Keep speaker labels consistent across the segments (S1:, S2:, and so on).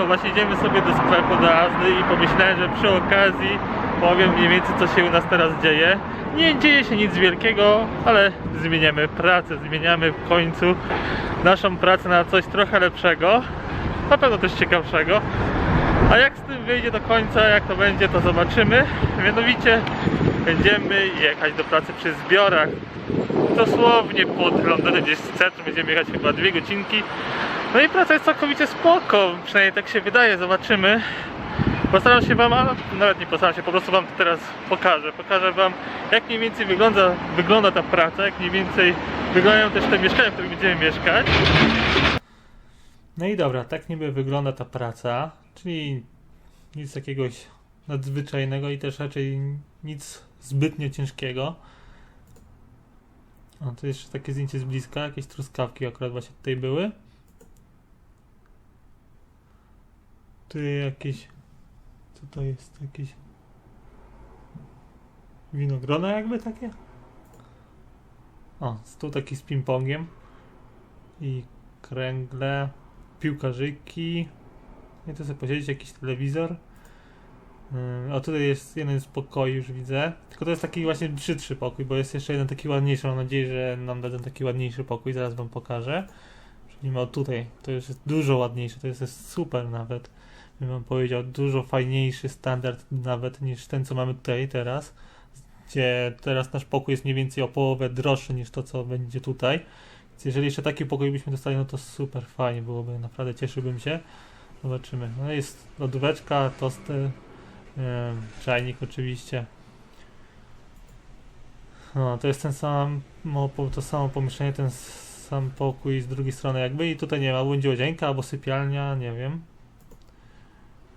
S1: to właśnie idziemy sobie do sklepu do Azdy i pomyślałem, że przy okazji powiem mniej więcej co się u nas teraz dzieje. Nie dzieje się nic wielkiego, ale zmieniamy pracę, zmieniamy w końcu naszą pracę na coś trochę lepszego, na pewno też ciekawszego. A jak z tym wyjdzie do końca, jak to będzie, to zobaczymy. Mianowicie będziemy jechać do pracy przy zbiorach. Dosłownie pod Londynem, gdzieś w centrum, będziemy jechać chyba dwie godzinki. No i praca jest całkowicie spoko, przynajmniej tak się wydaje, zobaczymy. Postaram się wam, a nawet nie postaram się, po prostu wam to teraz pokażę. Pokażę wam jak mniej więcej wygląda, wygląda ta praca, jak mniej więcej wyglądają też te mieszkania, w których będziemy mieszkać. No i dobra, tak niby wygląda ta praca, czyli nic jakiegoś nadzwyczajnego i też raczej nic zbytnio ciężkiego. O, to jeszcze takie zdjęcie z bliska, jakieś truskawki akurat właśnie tutaj były. Tu jakieś... Co to jest? Jakieś... Winogrona jakby takie? O, stół taki z ping-pongiem. I kręgle, piłkarzyki. I tu sobie posiedzieć, jakiś telewizor. Yy, A tutaj jest jeden z pokoi, już widzę. Tylko to jest taki właśnie brzydszy pokój, bo jest jeszcze jeden taki ładniejszy. Mam nadzieję, że nam dadzą taki ładniejszy pokój. Zaraz wam pokażę. Czyli o tutaj, to już jest dużo ładniejszy, to jest, jest super nawet. Bym powiedział, dużo fajniejszy standard nawet niż ten, co mamy tutaj teraz. Gdzie teraz nasz pokój jest mniej więcej o połowę droższy niż to, co będzie tutaj. Więc jeżeli jeszcze taki pokój byśmy dostali, no to super fajnie byłoby, naprawdę cieszyłbym się. Zobaczymy. No jest lodóweczka, tosty, czajnik oczywiście. No, to jest ten sam, to samo pomieszczenie, ten sam pokój z drugiej strony jakby i tutaj nie ma, albo będzie łazienka, albo sypialnia, nie wiem.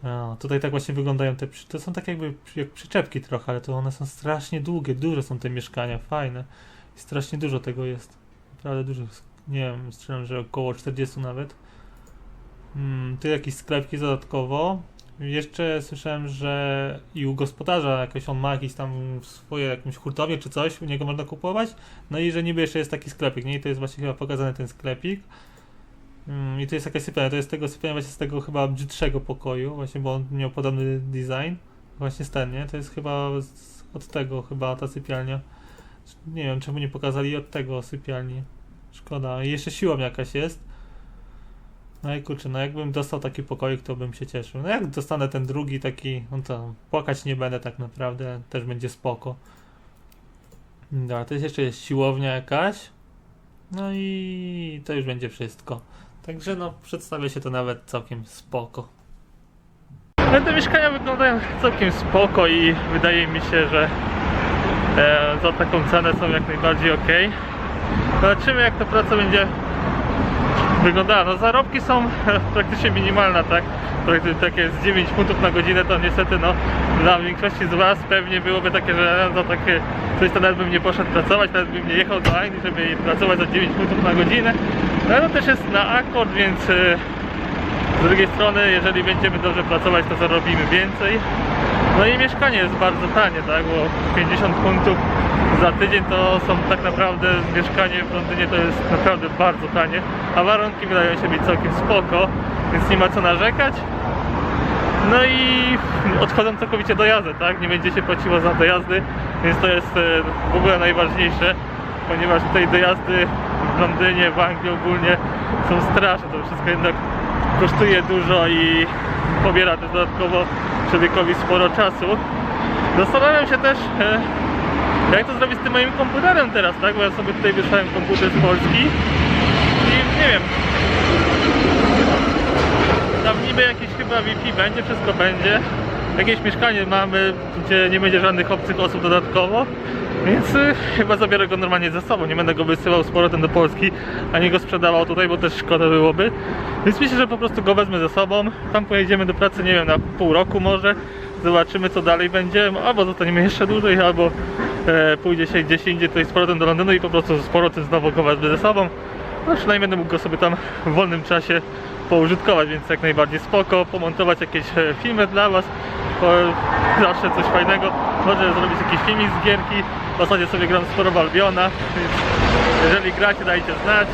S1: No, tutaj tak właśnie wyglądają te, to są tak jakby jak przyczepki trochę, ale to one są strasznie długie, duże są te mieszkania, fajne. I strasznie dużo tego jest. Naprawdę dużo, nie wiem, strzelam, że około 40 nawet. Hmm, tu jakieś sklepki dodatkowo. Jeszcze słyszałem, że i u gospodarza jakoś on ma jakieś tam swoje jakąś hurtownię czy coś, u niego można kupować. No i że niby jeszcze jest taki sklepik, nie? I to jest właśnie chyba pokazany ten sklepik. Mm, I to jest jakaś sypialnia, to jest tego sypialnia właśnie z tego chyba brzydszego pokoju, właśnie bo on miał podobny design. Właśnie ten, nie? To jest chyba z, od tego chyba ta sypialnia. Nie wiem czemu nie pokazali od tego sypialni. Szkoda. I jeszcze siłownia jakaś jest. No i kurczę, no jakbym dostał taki pokoik, to bym się cieszył. No jak dostanę ten drugi taki, no to płakać nie będę tak naprawdę, też będzie spoko. Dobra, to jest jeszcze jest siłownia jakaś. No i to już będzie wszystko. Także no, przedstawia się to nawet całkiem spoko. Ale te mieszkania wyglądają całkiem spoko i wydaje mi się, że e, za taką cenę są jak najbardziej ok. Zobaczymy jak ta praca będzie wyglądała. No zarobki są praktycznie minimalne, tak? Praktycznie takie z 9 funtów na godzinę to niestety no dla większości z Was pewnie byłoby takie, że za takie coś to nawet bym nie poszedł pracować, nawet bym nie jechał do Anglii, żeby pracować za 9 funtów na godzinę. No to też jest na akord, więc e, z drugiej strony, jeżeli będziemy dobrze pracować, to zarobimy więcej. No i mieszkanie jest bardzo tanie, tak? Bo 50 funtów za tydzień to są tak naprawdę mieszkanie w Londynie to jest naprawdę bardzo tanie, a warunki wydają się być całkiem spoko, więc nie ma co narzekać. No i odchodzą całkowicie dojazdy, tak? Nie będzie się płaciło za dojazdy, więc to jest e, w ogóle najważniejsze, ponieważ tutaj dojazdy w Londynie, w Anglii ogólnie są straszne. To wszystko jednak kosztuje dużo i pobiera też dodatkowo człowiekowi sporo czasu. Zastanawiam się też, e, jak to zrobić z tym moim komputerem teraz, tak? Bo ja sobie tutaj wysłałem komputer z Polski i nie wiem, tam niby jakieś chyba Wi-Fi będzie, wszystko będzie. Jakieś mieszkanie mamy, gdzie nie będzie żadnych obcych osób dodatkowo. Więc y, chyba zabiorę go normalnie ze sobą. Nie będę go wysyłał z powrotem do Polski, ani go sprzedawał tutaj, bo też szkoda byłoby. Więc myślę, że po prostu go wezmę ze sobą. Tam pojedziemy do pracy, nie wiem, na pół roku może. Zobaczymy co dalej będzie. Albo zostaniemy jeszcze dłużej, albo e, pójdzie się gdzieś indziej tutaj z powrotem do Londynu i po prostu z powrotem znowu go wezmę ze sobą. No przynajmniej będę mógł go sobie tam w wolnym czasie poużytkować, więc jak najbardziej spoko, pomontować jakieś e, filmy dla Was, po, zawsze coś fajnego, może zrobić jakiś filmik z gierki, w zasadzie sobie gram sporo w Albiona, więc jeżeli gracie dajcie znać,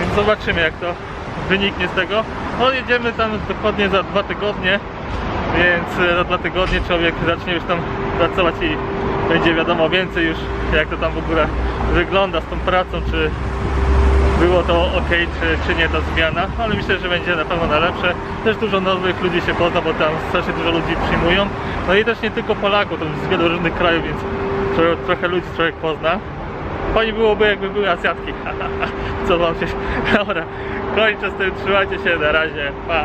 S1: więc zobaczymy jak to wyniknie z tego. No jedziemy tam dokładnie za dwa tygodnie, więc e, za dwa tygodnie człowiek zacznie już tam pracować i będzie wiadomo więcej już jak to tam w ogóle wygląda z tą pracą, czy było to ok, czy, czy nie ta zmiana, ale myślę, że będzie na pewno na lepsze. Też dużo nowych ludzi się pozna, bo tam strasznie dużo ludzi przyjmują. No i też nie tylko Polaków, to z wielu różnych krajów, więc trochę, ludzi człowiek pozna. Fajnie byłoby jakby były Azjatki. Co wam się... Dobra, kończę z tym, trzymajcie się, na razie, pa.